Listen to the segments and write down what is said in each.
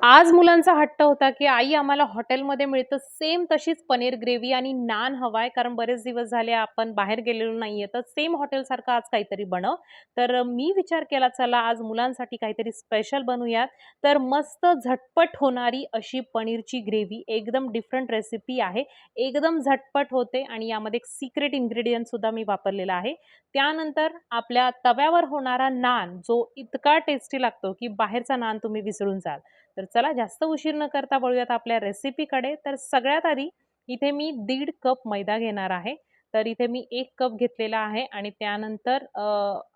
आज मुलांचा हट्ट होता, की आई आम्हाला हॉटेलमध्ये मिळतं सेम तशीच पनीर ग्रेव्ही आणि नान हवाय कारण बरेच दिवस झाले आपण बाहेर गेलेलो नाहीये, तर सेम हॉटेलसारखं आज काहीतरी बनव. तर मी विचार केला चला आज मुलांसाठी काहीतरी स्पेशल बनवूयात. तर मस्त झटपट होणारी अशी पनीरची ग्रेव्ही एकदम डिफरंट रेसिपी आहे. एकदम झटपट होते आणि यामध्ये एक सिक्रेट इन्ग्रेडियंटसुद्धा मी वापरलेला आहे. त्यानंतर आपल्या तव्यावर होणारा नान, जो इतका टेस्टी लागतो, की बाहेरचा नान तुम्ही विसरून जाल. तर चला जास्त उशीर न करता वळूयात आपल्या रेसिपीकडे. तर सगळ्यात आधी इथे मी दीड कप मैदा घेणार आहे. तर इथे मी एक कप घेतलेला आहे आणि त्यानंतर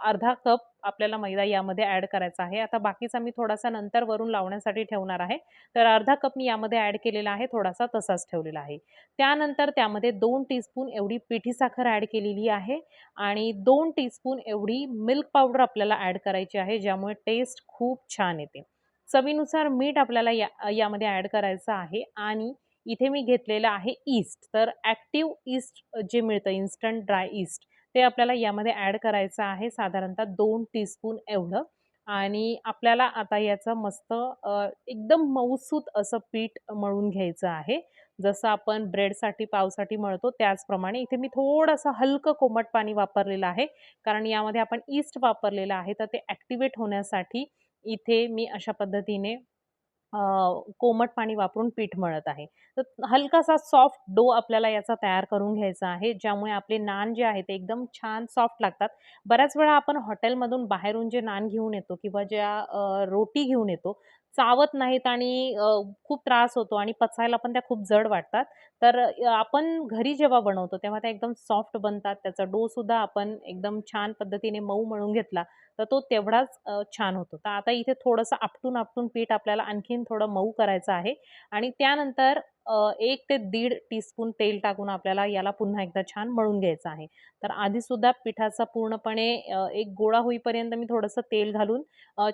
अर्धा कप आपल्याला मैदा यामध्ये ॲड करायचा आहे. आता बाकीचा मी थोडासा नंतर वरून लावण्यासाठी ठेवणार आहे. तर अर्धा कप मी यामध्ये ॲड केलेला आहे, थोडासा तसाच ठेवलेला आहे. त्यानंतर त्यामध्ये दोन टीस्पून एवढी पिठी साखर ॲड केलेली आहे आणि दोन टीस्पून एवढी मिल्क पावडर आपल्याला ॲड करायची आहे, ज्यामुळे टेस्ट खूप छान येते. चवीनुसार मीठ आपल्याला या यामध्ये ॲड करायचं आहे आणि इथे मी घेतलेलं आहे ईस्ट. तर ॲक्टिव्ह ईस्ट जे मिळतं इन्स्टंट ड्राय ईस्ट, ते आपल्याला यामध्ये ॲड करायचं आहे साधारणतः दोन टीस्पून एवढं आणि आपल्याला आता याचं मस्त एकदम मऊसूत असं पीठ मळून घ्यायचं आहे. जसं आपण ब्रेडसाठी, पावसाठी मळतो त्याचप्रमाणे इथे मी थोडंसं हलकं कोमट पाणी वापरलेलं आहे. कारण यामध्ये आपण ईस्ट वापरलेलं आहे, तर ते ॲक्टिवेट होण्यासाठी इथे मी अशा पद्धतीने कोमट पाणी वापरून पीठ मळत आहे. तर हलकासा सॉफ्ट डो आपल्याला याचा तयार करून घ्यायचा आहे, ज्यामुळे आपले नान जे आहे ते एकदम छान सॉफ्ट लागतात. बऱ्याच वेळा आपण हॉटेलमधून बाहेरून जे नान घेऊन येतो किंवा ज्या रोटी घेऊन येतो, चावत नाहीत आणि खूप त्रास होतो आणि पचायला पण त्या खूप जड वाटतात. तर आपण घरी जेव्हा बनवतो तेव्हा त्या एकदम सॉफ्ट बनतात. त्याचा डोसुद्धा आपण एकदम छान पद्धतीने मऊ मळून घेतला, तर तो तेवढाच छान होतो. तर आता इथे थोडंसं आपटून-आपटून पीठ आपल्याला आणखीन थोडं मऊ करायचं आहे आणि त्यानंतर एक ते दीड टीस्पून तेल टाकून आपल्याला याला पुन्हा एकदा छान मळून घ्यायचं आहे. तर आधीसुद्धा पिठाचा पूर्णपणे एक गोळा होईपर्यंत मी थोडंसं तेल घालून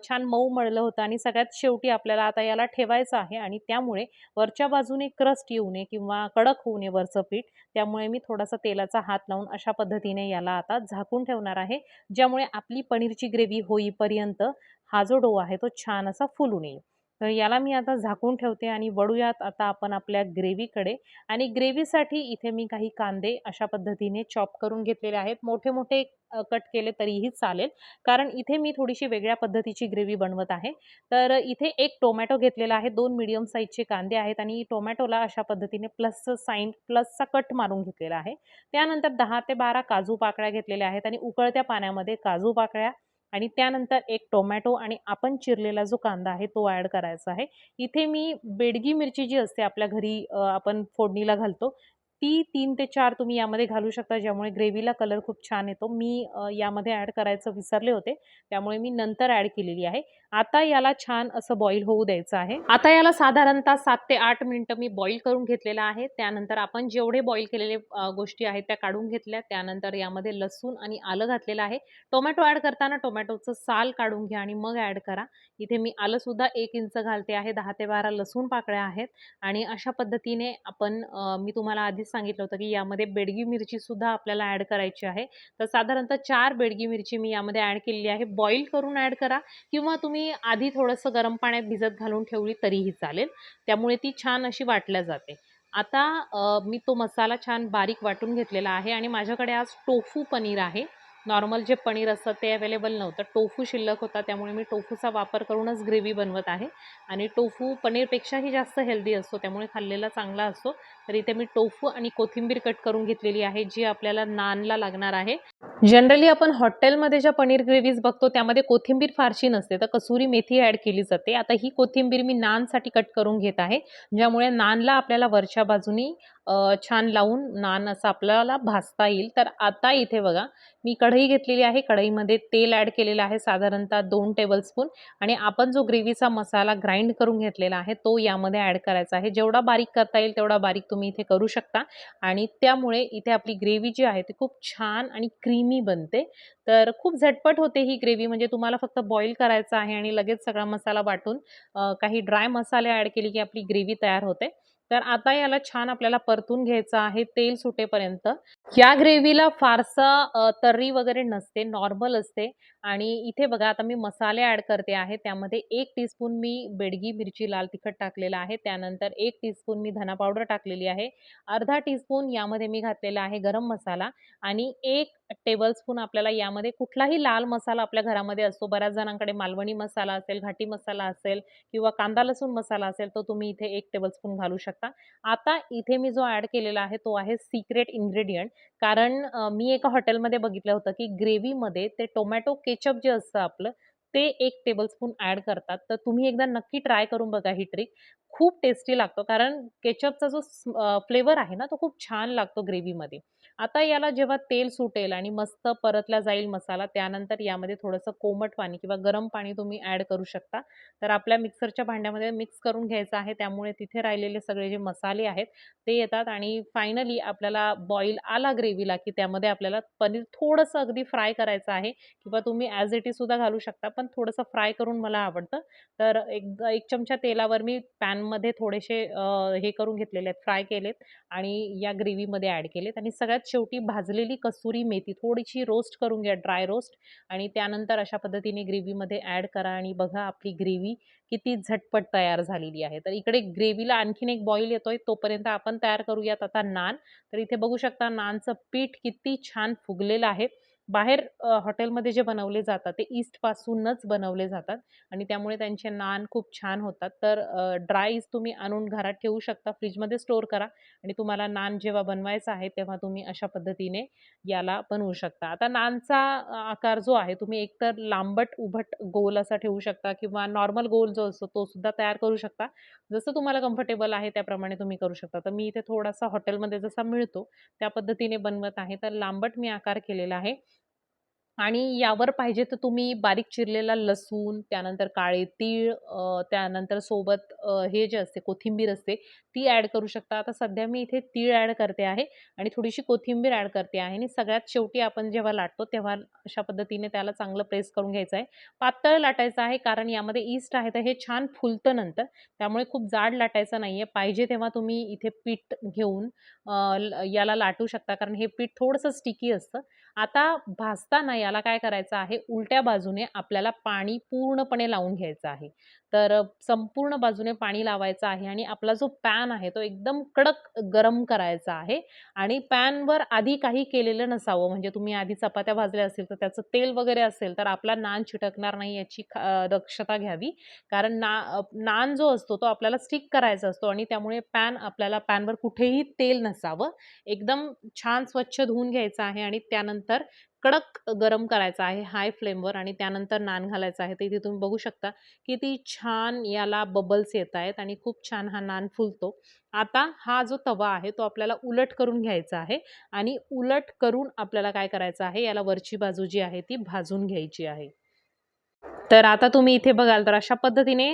छान मऊ मळलं होतं आणि सगळ्यात शेवटी आपल्याला आता याला ठेवायचं आहे आणि त्यामुळे वरच्या बाजूने क्रस्ट येऊ नये किंवा कडक होऊ नये वरचं पीठ, त्यामुळे मी थोडासा तेलाचा हात लावून अशा पद्धतीने याला आता झाकून ठेवणार आहे. ज्यामुळे आपली पनीरची ग्रेव्ही होईपर्यंत हा जो डो आहे तो छान असा फुलून येईल. तर याला मी आता झाकून ठेवते आणि वळूयात आता आपण आपल्या ग्रेव्हीकडे आणि ग्रेव्हीसाठी इथे मी काही कांदे अशा पद्धतीने चॉप करून घेतलेले आहेत. मोठे-मोठे कट केले तरीही चालेल, कारण इथे मी थोडीशी वेगळ्या पद्धतीची ग्रेव्ही बनवत आहे. तर इथे एक टोमॅटो घेतलेला आहे, दोन मीडियम साईजचे कांदे आहेत आणि टोमॅटोला अशा पद्धतीने प्लसचं साइन प्लसचा कट मारून घेतलेला आहे. त्यानंतर दहा ते 12 काजू पाकळ्या घेतलेल्या आहेत आणि उकळत्या पाण्यामध्ये काजू पाकळ्या आणि त्यानंतर एक टोमॅटो आणि आपण चिरलेला जो कांदा आहे तो ॲड करायचा आहे. इथे मी बेडगी मिरची जी असते आपल्या घरी आपण फोडणीला घालतो, ती तीन ते चार तुम्ही यामध्ये घालू शकता, ज्यामुळे ग्रेव्हीला कलर खूप छान येतो. मी यामध्ये ॲड करायचं विसरले होते, त्यामुळे मी नंतर ॲड केलेली आहे. आता याला छान असं बॉईल होऊ द्यायचं आहे. आता याला साधारणतः सात ते आठ मिनटं मी बॉईल करून घेतलेलं आहे. त्यानंतर आपण जेवढे बॉईल केलेले गोष्टी आहेत त्या काढून घेतल्या. त्यानंतर यामध्ये लसूण आणि आलं घातलेलं आहे. टोमॅटो ॲड करताना टोमॅटोचं साल काढून घ्या आणि मग ॲड करा. इथे मी आलंसुद्धा एक इंच घालते आहे. दहा ते 12 लसूण पाकळ्या आहेत आणि अशा पद्धतीने आपण मी तुम्हाला आधीच सांगितलं होतं, की यामध्ये बेडगी मिरचीसुद्धा आपल्याला ॲड करायची आहे. तर साधारणतः चार बेडगी मिरची मी यामध्ये ॲड केलेली आहे. बॉईल करून ॲड करा किंवा तुम्ही आधी थोडंसं गरम पाण्यात भिजत घालून ठेवली तरीही चालेल. त्यामुळे ती छान अशी वाटल्या जाते. आता मी तो मसाला छान बारीक वाटून घेतलेला आहे आणि माझ्याकडे आज टोफू पनीर आहे. नॉर्मल जे पनीर असतं ते अवेलेबल नव्हतं. टोफू शिल्लक होता, त्यामुळे मी टोफूचा वापर करूनच ग्रेव्ही बनवत आहे आणि टोफू पनीरपेक्षाही जास्त हेल्दी असतो, त्यामुळे खाल्लेला चांगला असतो. तर इथे मी टोफू आणि कोथिंबीर कट करून घेतलेली आहे, जी आपल्याला नानला लागणार आहे. जनरली आपण हॉटेलमध्ये ज्या पनीर ग्रेव्हीज बघतो त्यामध्ये कोथिंबीर फारशी नसते, तर कसुरी मेथी ॲड केली जाते. आता ही कोथिंबीर मी नानसाठी कट करून घेत आहे, ज्यामुळे नानला आपल्याला वरच्या बाजूनी छान लावून नान असं आपल्याला भाजता येईल. तर आता इथे बघा, मी कढई घेतलेली आहे. कढईमध्ये तेल ॲड केलेलं आहे साधारणतः दोन टेबलस्पून आणि आपण जो ग्रेव्हीचा मसाला ग्राइंड करून घेतलेला आहे, तो यामध्ये ॲड करायचा आहे. जेवढा बारीक करता येईल तेवढा बारीक तुम्ही इथे करू शकता आणि त्यामुळे इथे आपली ग्रेव्ही जी आहे ती खूप छान आणि क्रीमी बनते. तर खूप झटपट होते ही ग्रेव्ही, म्हणजे तुम्हाला फक्त बॉईल करायचं आहे आणि लगेच सगळा मसाला वाटून काही ड्राय मसाले ॲड केले की आपली ग्रेव्ही तयार होते. तर आता याला छान आपल्याला परतून घ्यायचं आहे तेल सुटेपर्यंत. या ग्रेव्हीला फारसा तर्री वगैरे नसते, नॉर्मल असते आणि इथे बघा आता मी मसाले ॲड करते आहे. त्यामध्ये एक टीस्पून मी बेडगी मिरची लाल तिखट टाकलेला आहे. त्यानंतर एक टीस्पून मी धना पावडर टाकलेली आहे. अर्धा टीस्पून यामध्ये मी घातलेला आहे गरम मसाला आणि एक टेबलस्पून आपल्याला यामध्ये कुठलाही लाल मसाला आपल्या घरामध्ये असतो. बऱ्याच जणांकडे मालवणी मसाला असेल, घाटी मसाला असेल किंवा कांदा लसूण मसाला असेल, तर तुम्ही इथे एक टेबलस्पून घालू शकता. आता इथे मी जो ॲड केलेला आहे तो आहे सिक्रेट इन्ग्रेडियंट कारण अ, मी एका हॉटेलमध्ये बघितलं होतं, की ग्रेव्हीमध्ये ते टोमॅटो केचअप जे असतं आपलं, ते 1 टेबलस्पून ॲड करतात. तर तुम्ही एकदा नक्की ट्राय करून बघा ही ट्रिक. खूप टेस्टी लागतो कारण केचपचा जो फ्लेवर आहे ना, तो खूप छान लागतो ग्रेव्हीमध्ये. आता याला जेव्हा तेल सुटेल आणि मस्त परतला जाईल मसाला, त्यानंतर यामध्ये थोडंसं कोमट पाणी किंवा गरम पाणी तुम्ही ॲड करू शकता. तर आपल्या मिक्सरच्या भांड्यामध्ये मिक्स करून घ्यायचं आहे. त्यामुळे तिथे राहिलेले सगळे जे मसाले आहेत, ते येतात आणि फायनली आपल्याला बॉईल आला ग्रेव्हीला, की त्यामध्ये आपल्याला पनीर थोडंसं अगदी फ्राय करायचं आहे किंवा तुम्ही ॲज इट इज सुद्धा घालू शकता, पण थोडंसं फ्राय करून मला आवडतं. तर एक एक चमचा तेलावर मी पॅन पॅनमध्ये थोडेसे अ, हे करून घेतलेले आहेत, फ्राय केलेत आणि या ग्रेव्हीमध्ये ॲड केलेत आणि सगळ्यात शेवटी भाजलेली कसुरी मेथी थोडीशी रोस्ट करून घ्या, ड्राय रोस्ट आणि त्यानंतर अशा पद्धतीने ग्रेव्हीमध्ये ॲड करा आणि बघा आपली ग्रेव्ही किती झटपट तयार झालेली आहे. तर इकडे ग्रेव्हीला आणखीन एक बॉईल येतोय, तोपर्यंत आपण तयार करूयात आता नान. तर इथे बघू शकता नानचं पीठ किती छान फुगलेलं आहे. बाहेर अ, हॉटेलमध्ये जे बनवले जातात, ते ईस्टपासूनच बनवले जातात आणि त्यामुळे त्यांचे नान खूप छान होतात. तर अ, ड्राय तुम्ही आणून घरात ठेवू शकता, फ्रिजमध्ये स्टोअर करा आणि तुम्हाला नान जेव्हा बनवायचा आहे, तेव्हा तुम्ही अशा पद्धतीने याला बनवू शकता. आता नानचा अ, आकार जो आहे, तुम्ही एकतर लांबट-उभट गोल असा ठेवू शकता किंवा नॉर्मल गोल जो असतो, तो सुद्धा तयार करू शकता. जसं तुम्हाला कम्फर्टेबल आहे त्याप्रमाणे तुम्ही करू शकता. तर मी इथे थोडासा हॉटेलमध्ये जसा मिळतो, त्या पद्धतीने बनवत आहे. तर लांबट मी आकार केलेला आहे. आणि यावर पाहिजे तर तुम्ही बारीक चिरलेला लसूण, त्यानंतर काळे तीळ, अ, त्यानंतर सोबत अ, हे जे असते कोथिंबीर असते, ती ॲड करू शकता. आता सध्या मी इथे तीळ ॲड करते आहे आणि थोडीशी कोथिंबीर ॲड करते आहे आणि सगळ्यात शेवटी आपण जेव्हा लाटतो, तेव्हा अशा पद्धतीने त्याला चांगलं प्रेस करून घ्यायचं आहे. पातळ लाटायचं आहे कारण यामध्ये ईस्ट आहे, तर हे छान फुलतं नंतर. त्यामुळे खूप जाड लाटायचं नाहीये. पाहिजे तेव्हा तुम्ही इथे पीठ घेऊन अ, ल याला लाटू शकता कारण हे पीठ थोडंसं स्टिकी असतं. आता भाजताना याला काय करायचं आहे, उलट्या बाजूने आपल्याला पाणी पूर्णपणे लावून घ्यायचं आहे. तर संपूर्ण बाजूने पाणी लावायचं आहे आणि आपला जो पॅन आहे, तो एकदम कडक गरम करायचा आहे आणि पॅनवर आधी काही केलेलं नसावं. म्हणजे तुम्ही आधी चपात्या भाजल्या असतील, तर त्याचं तेल वगैरे असेल, तर आपला नान चिटकणार नाही याची दक्षता घ्यावी. कारण ना नान जो असतो, तो आपल्याला स्टिक करायचा असतो आणि त्यामुळे पॅन आपल्याला पॅनवर कुठेही तेल नसावं. एकदम छान स्वच्छ धुवून घ्यायचं आहे आणि त्यानंतर कडक गरम करायचा आहे हाय फ्लेमवर आणि त्यानंतर नान घालायचा आहे. तर इथे तुम्ही बघू शकता किती छान याला बबल्स येत आहेत आणि खूप छान हा नान फुलतो. आता हा जो तवा आहे, तो आपल्याला उलट करून घ्यायचा आहे आणि उलट करून आपल्याला काय करायचं आहे, याला वरची बाजू जी आहे, ती भाजून घ्यायची आहे. तर आता तुम्ही इथे बघाल तर अशा पद्धतीने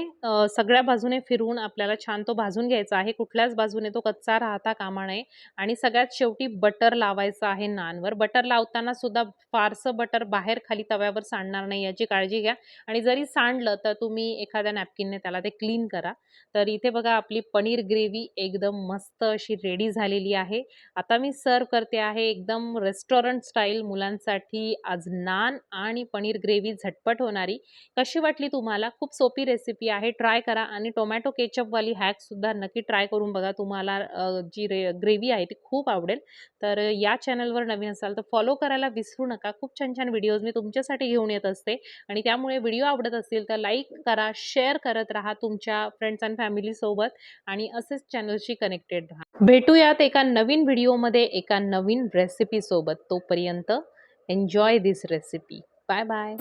सगळ्या बाजूने फिरवून आपल्याला छान तो भाजून घ्यायचा आहे. कुठल्याच बाजूने तो कच्चा राहता कामा नये आणि सगळ्यात शेवटी बटर लावायचं आहे नानवर. बटर लावताना सुद्धा फारसं बटर बाहेर खाली तव्यावर सांडणार नाही याची काळजी घ्या आणि जरी सांडलं तर तुम्ही एखाद्या नॅपकिनने त्याला ते क्लीन करा. तर इथे बघा आपली पनीर ग्रेव्ही एकदम मस्त अशी रेडी झालेली आहे. आता मी सर्व्ह करते आहे एकदम रेस्टॉरंट स्टाईल मुलांसाठी आज नान आणि पनीर ग्रेव्ही झटपट होणारी. कशी वाटली तुम्हाला? खूप सोपी रेसिपी आहे. ट्राय करा आणि टोमॅटो केचपवाली हॅकसुद्धा नक्की ट्राय करून बघा. तुम्हाला जी रे ग्रेव्ही आहे ती खूप आवडेल. तर या चॅनलवर नवीन असाल तर फॉलो करायला विसरू नका. खूप छान-छान व्हिडिओज मी तुमच्यासाठी घेऊन येत असते आणि त्यामुळे व्हिडिओ आवडत असतील तर लाईक करा, शेअर करत राहा तुमच्या फ्रेंड्स अँड फॅमिलीसोबत आणि असेच चॅनलशी कनेक्टेड राहा. भेटूयात एका नवीन व्हिडिओमध्ये एका नवीन रेसिपीसोबत. तोपर्यंत enjoy this recipe. Bye bye.